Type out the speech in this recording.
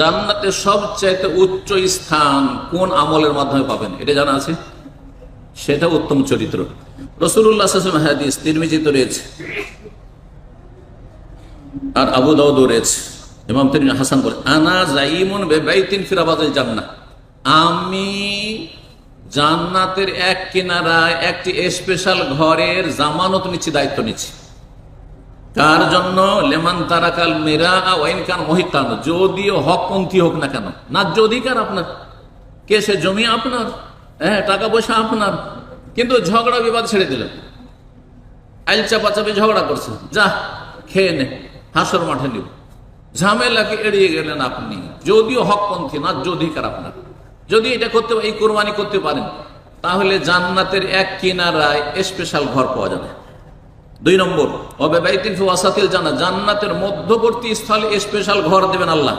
জান্নাতে সবচাইতে উচ্চ স্থান কোন আমলের মাধ্যমে পাবেন? এটা জানা আছে? সেটা উত্তম চরিত্র। রসুল্লাহ হাদিস রয়েছে। আর আবু দাউদ রয়েছে। ইমাম তিন হাসান বলে আনা জাইমুন বেবাইতিন ফিরাবাদুল জান্নাহ। আমি জান্নাতের এক কিনারায় একটি স্পেশাল ঘরের জামানত নিচ্ছি, দায়িত্ব নিচ্ছি। কার জন্য লেমান তারাকাল মেরা ওয়াইন কান মহিকান যদিও হকপন্থী হোক না কেন, ন্যায্য অধিকার আপনার কে সে জমি আপনার হ্যাঁ টাকা পয়সা আপনার, কিন্তু ঝগড়া বিবাদ ছেড়ে দিলেন। আইল চাপাচাপি ঝগড়া করছে, যা, খেয়ে নে, হাসর মাঠে নিব। ঝামেলাকে এড়িয়ে গেলেন আপনি? যদিও হকপন্থী, ন্যায্য অধিকার আপনার। যদি এটা করতে, এই কোরবানি করতে পারেন, তাহলে জান্নাতের এক কিনারায় স্পেশাল ঘর পাওয়া যাবে। দুই নম্বর অবে বাইতিন ওয়াসাতিল জানা জান্নাতের মধ্যবর্তী স্থলে স্পেশাল ঘর দেবেন আল্লাহ।